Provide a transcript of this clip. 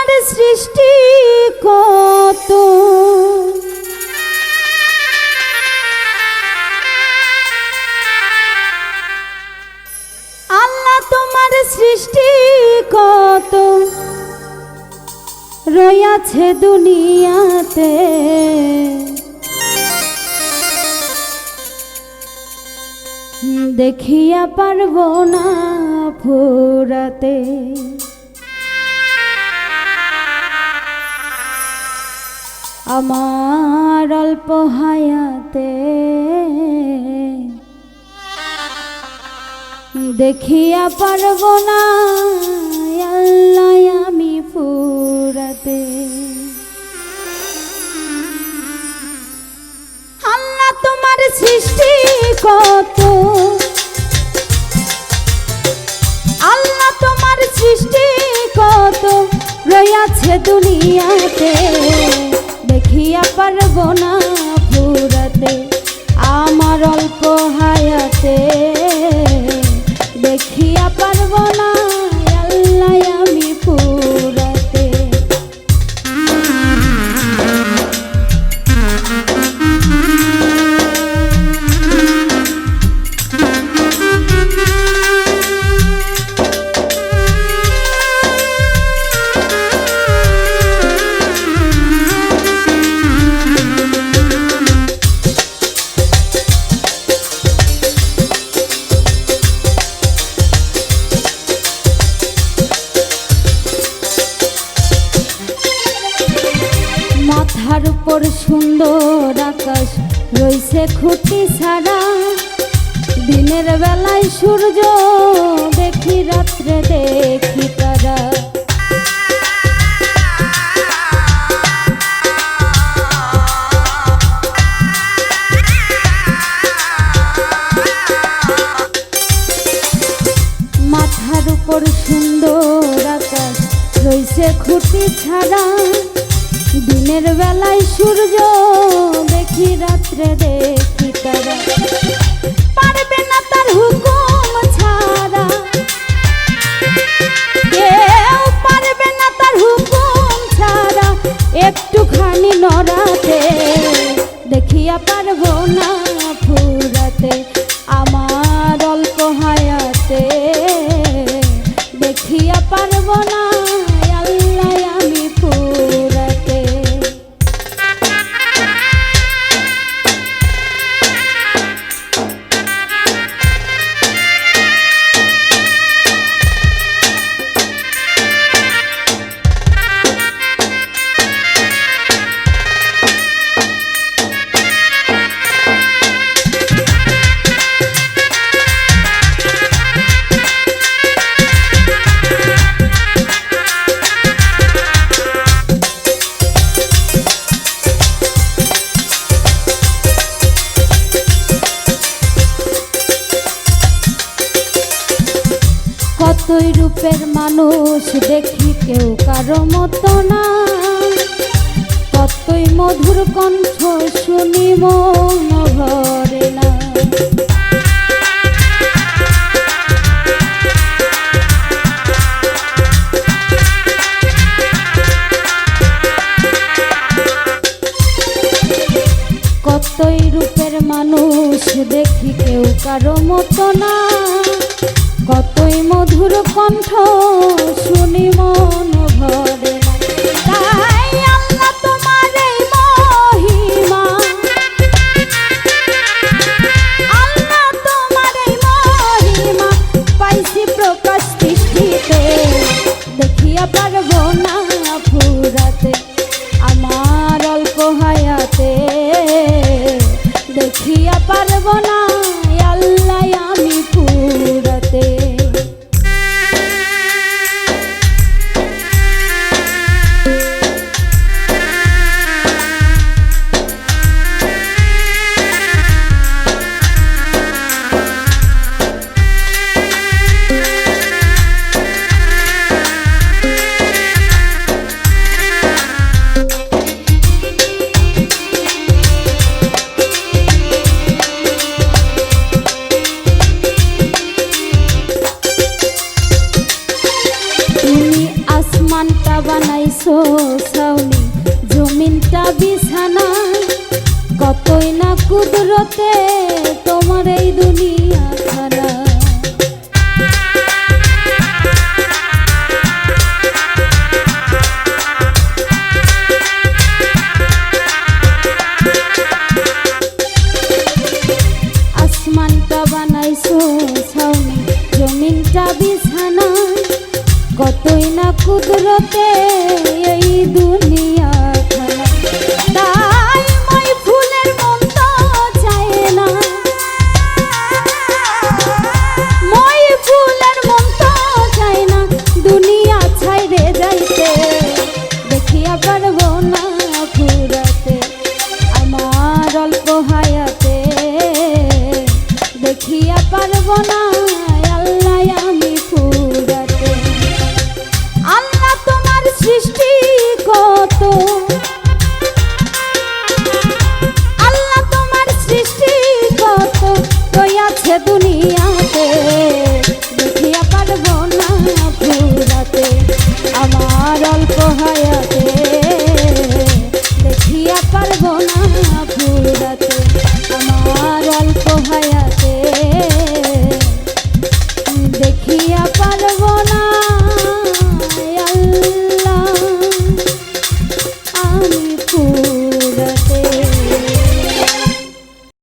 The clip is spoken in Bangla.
তোমার সৃষ্টি কত? আল্লাহ তোমার সৃষ্টি কত? রয়াছে দুনিয়াতে। দেখিয়া পারব না ফুরাতে। আমার অল্প হায়াতে দেখিয়া পারব না আমি ফুরাতে। আল্লাহ তোমার সৃষ্টি কত? আল্লাহ তোমার সৃষ্টি কত? রয়াছে দুনিয়াতে। দেখিয়া পারব না ফুরাতে সুন্দর আকাশ রইছে খুঁটি ছাড়া। দিনের বেলায় সূর্য দেখি, রাত্রে দেখি তারা। মাথার উপর সুন্দর আকাশ রইছে খুঁটি ছাড়া। দিনের বেলায় সূর্য দেখি রাত্রে দেখি তারা। পারবে না তার হুকুম ছাড়া। কতই রূপের মানুষ দেখি কেউ কারও মতো না। কতই মধুর কণ্ঠ শুনি মন না। তুমি আসমানটা বানাইছো সাউলি জমিনটা বিছানা। কতই না কুদরতে তোমার এই দুনিয়া। কুদরতে এই দুনিয়া